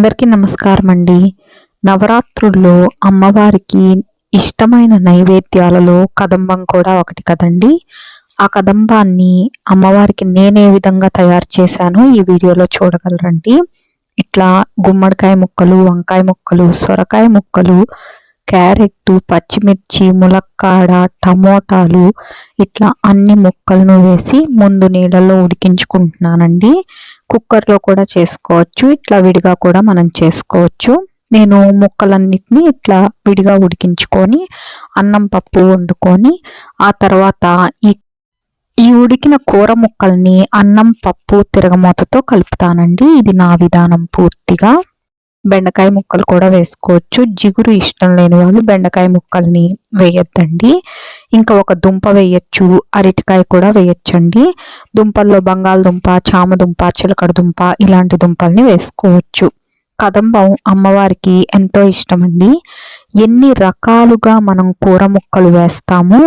అందరికీ నమస్కారం అండి నవరాత్రుల్లో అమ్మవారికి ఇష్టమైన నైవేద్యాలలో కదంబం కూడా ఒకటి కదండి. ఆ కదంబాన్ని అమ్మవారికి నేనే విధంగా తయారు చేశానో ఈ వీడియోలో చూడగలరండి. ఇట్లా గుమ్మడికాయ ముక్కలు వంకాయ ముక్కలు సొరకాయ ముక్కలు క్యారెట్ పచ్చిమిర్చి ములక్కాడ టమోటాలు ఇట్లా అన్ని ముక్కలను వేసి ముందు నీళ్ళలో ఉడికించుకుంటున్నానండి. కుక్కర్లో కూడా చేసుకోవచ్చు. ఇట్లా విడిగా కూడా మనం చేసుకోవచ్చు. నేను ముక్కలన్నిటిని ఇట్లా విడిగా ఉడికించుకొని అన్నం పప్పు వండుకొని ఆ తర్వాత ఈ ఈ ఉడికిన కూర ముక్కల్ని అన్నం పప్పు తిరగమూతతో కలుపుతానండి. ఇది నా విధానం పూర్తిగా. బెండకాయ ముక్కలు కూడా వేసుకోవచ్చు. జిగురు ఇష్టం లేని వాళ్ళు బెండకాయ ముక్కల్ని వేయొద్దండి. ఇంకా ఒక దుంప వేయచ్చు అరటికాయ కూడా వేయచ్చండి. దుంపల్లో బంగాళదుంప చామదుంప చిలకడ దుంప ఇలాంటి దుంపల్ని వేసుకోవచ్చు. కదంబం అమ్మవారికి ఎంతో ఇష్టమండి. ఎన్ని రకాలుగా మనం కూర ముక్కలు వేస్తామో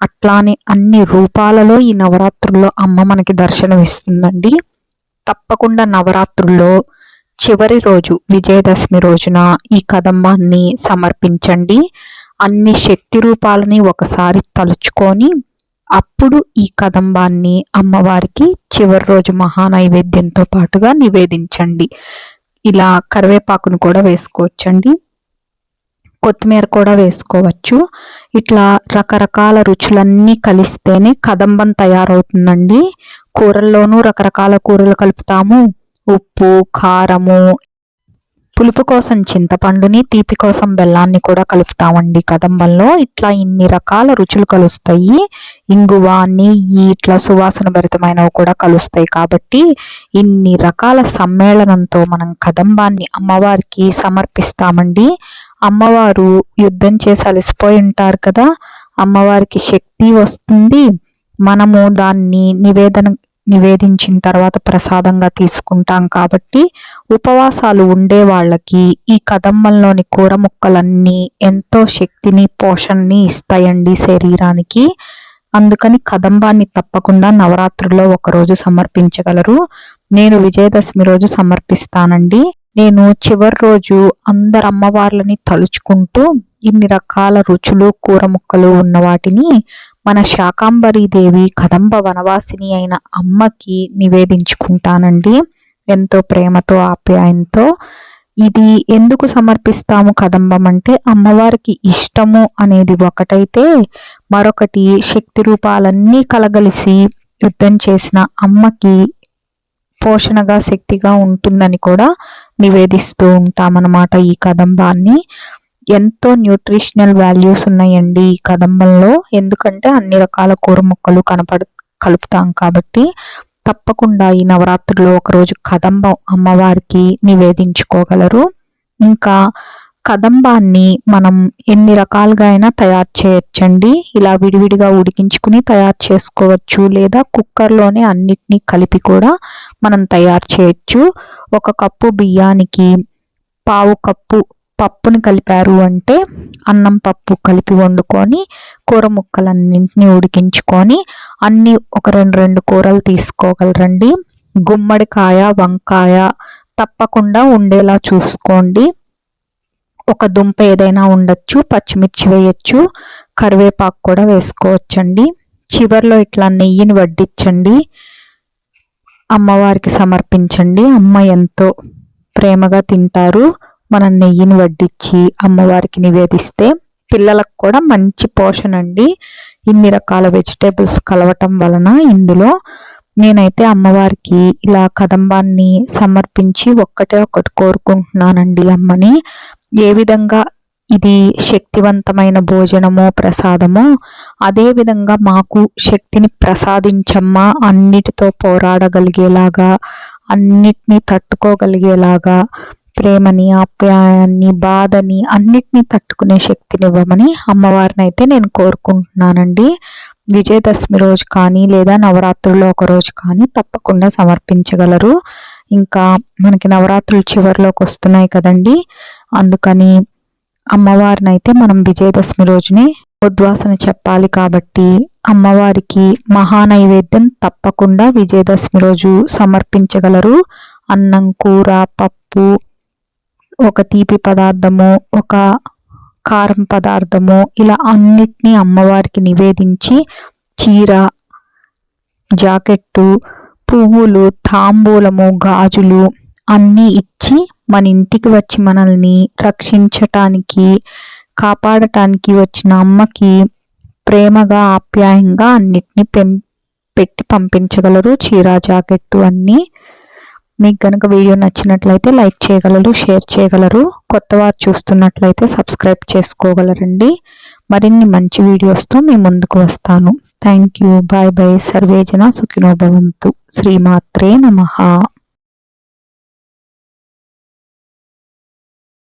అట్లానే అన్ని రూపాలలో ఈ నవరాత్రుల్లో అమ్మ మనకి దర్శనమిస్తుందండి. తప్పకుండా నవరాత్రుల్లో చివరి రోజు విజయదశమి రోజున ఈ కదంబాన్ని సమర్పించండి. అన్ని శక్తి రూపాలని ఒకసారి తలుచుకొని అప్పుడు ఈ కదంబాన్ని అమ్మవారికి చివరి రోజు మహానైవేద్యంతో పాటుగా నివేదించండి. ఇలా కరివేపాకును కూడా వేసుకోవచ్చండి. కొత్తిమీర కూడా వేసుకోవచ్చు. ఇట్లా రకరకాల రుచులన్నీ కలిస్తేనే కదంబం తయారవుతుందండి. కూరల్లోనూ రకరకాల కూరలు కలుపుతాము. ఉప్పు కారము పులుపు కోసం చింతపండుని తీపి కోసం బెల్లాన్ని కూడా కలుపుతామండి కదంబంలో ఇట్లా ఇన్ని రకాల రుచులు కలుస్తాయి. ఇంగువ నెయ్యి ఇట్లా సువాసన భరితమైనవి కూడా కలుస్తాయి కాబట్టి ఇన్ని రకాల సమ్మేళనంతో మనం కదంబాన్ని అమ్మవారికి సమర్పిస్తామండి. అమ్మవారు యుద్ధం చేసి అలసిపోయి ఉంటారు కదా అమ్మవారికి శక్తి వస్తుంది. మనము దాన్ని నివేదన నివేదించిన తర్వాత ప్రసాదంగా తీసుకుంటాం కాబట్టి ఉపవాసాలు ఉండే వాళ్ళకి ఈ కదంబంలోని కూర ముక్కలన్నీ ఎంతో శక్తిని పోషణని ఇస్తాయండి శరీరానికి. అందుకని కదంబాన్ని తప్పకుండా నవరాత్రుల్లో ఒకరోజు సమర్పించగలరు. నేను విజయదశమి రోజు సమర్పిస్తానండి. నేను చివరి రోజు అందరు అమ్మవార్లని తలుచుకుంటూ ఇన్ని రకాల రుచులు కూర ముక్కలు ఉన్న వాటిని మన శాకాంబరి దేవి కదంబ వనవాసిని అయిన అమ్మకి నివేదించుకుంటానండి. ఎంతో ప్రేమతో ఆప్యాయంతో. ఇది ఎందుకు సమర్పిస్తాము కదంబం అంటే అమ్మవారికి ఇష్టము అనేది ఒకటైతే మరొకటి శక్తి రూపాలన్నీ కలగలిసి యుద్ధం చేసిన అమ్మకి పోషణగా శక్తిగా ఉంటుందని కూడా నివేదిస్తూ ఉంటామన్నమాట ఈ కదంబాన్ని. ఎంతో న్యూట్రిషనల్ వాల్యూస్ ఉన్నాయండి ఈ కదంబంలో ఎందుకంటే అన్ని రకాల కూర ముక్కలు కనపడ కలుపుతాం కాబట్టి తప్పకుండా ఈ నవరాత్రుల్లో ఒకరోజు కదంబం అమ్మవారికి నివేదించుకోగలరు. ఇంకా కదంబాన్ని మనం ఎన్ని రకాలుగా అయినా తయారు చేయొచ్చండి. ఇలా విడివిడిగా ఉడికించుకుని తయారు చేసుకోవచ్చు లేదా కుక్కర్లోనే అన్నిటినీ కలిపి కూడా మనం తయారు చేయొచ్చు. ఒక కప్పు బియ్యానికి పావు కప్పు పప్పుని కలిపారు అంటే అన్నం పప్పు కలిపి వండుకొని కూర ముక్కలన్నింటినీ ఉడికించుకొని అన్ని ఒక రెండు రెండు కూరలు తీసుకోగలరండి. గుమ్మడికాయ వంకాయ తప్పకుండా ఉండేలా చూసుకోండి. ఒక దుంప ఏదైనా ఉండొచ్చు పచ్చిమిర్చి వేయచ్చు కరివేపాకు కూడా వేసుకోవచ్చండి. చివర్లో ఇట్లా నెయ్యిని వడ్డించండి. అమ్మవారికి సమర్పించండి. అమ్మ ఎంతో ప్రేమగా తింటారు. మనం నెయ్యిని వడ్డించి అమ్మవారికి నివేదిస్తే పిల్లలకు కూడా మంచి పోషణ అండి. ఇన్ని రకాల వెజిటేబుల్స్ కలవటం వలన ఇందులో నేనైతే అమ్మవారికి ఇలా కదంబాన్ని సమర్పించి ఒక్కటే ఒకటి కోరుకుంటున్నానండి అమ్మని. ఏ విధంగా ఇది శక్తివంతమైన భోజనమో ప్రసాదమో అదే విధంగా మాకు శక్తిని ప్రసాదించమ్మా అన్నిటితో పోరాడగలిగేలాగా అన్నిటినీ తట్టుకోగలిగేలాగా ప్రేమని ఆప్యాయాన్ని బాధని అన్నిటినీ తట్టుకునే శక్తినివ్వమని అమ్మవారిని అయితే నేను కోరుకుంటున్నానండి. విజయదశమి రోజు కానీ లేదా నవరాత్రుల్లో ఒక రోజు కానీ తప్పకుండా సమర్పించగలరు. ఇంకా మనకి నవరాత్రులు చివరిలోకి వస్తున్నాయి కదండి. అందుకని అమ్మవారిని అయితే మనం విజయదశమి రోజునే ఉద్వాసన చెప్పాలి కాబట్టి అమ్మవారికి మహానైవేద్యం తప్పకుండా విజయదశమి రోజు సమర్పించగలరు. అన్నం కూర పప్పు ఒక తీపి పదార్థము ఒక కారం పదార్థము ఇలా అన్నిటినీ అమ్మవారికి నివేదించి చీర జాకెట్టు పువ్వులు తాంబూలము గాజులు అన్నీ ఇచ్చి మన ఇంటికి వచ్చి మనల్ని రక్షించటానికి కాపాడటానికి వచ్చిన అమ్మకి ప్రేమగా ఆప్యాయంగా అన్నిటినీ పెం పెట్టి పంపించగలరు. చీర జాకెట్టు అన్నీ మీకు కనుక వీడియో నచ్చినట్లయితే లైక్ చేయగలరు షేర్ చేయగలరు. కొత్త వారు చూస్తున్నట్లయితే సబ్స్క్రైబ్ చేసుకోగలరండి. మరిన్ని మంచి వీడియోస్తో మీ ముందుకు వస్తాను. Thank you. Bye bye. సర్వేజన సుఖినోభవంతు. శ్రీమాత్రే నమ.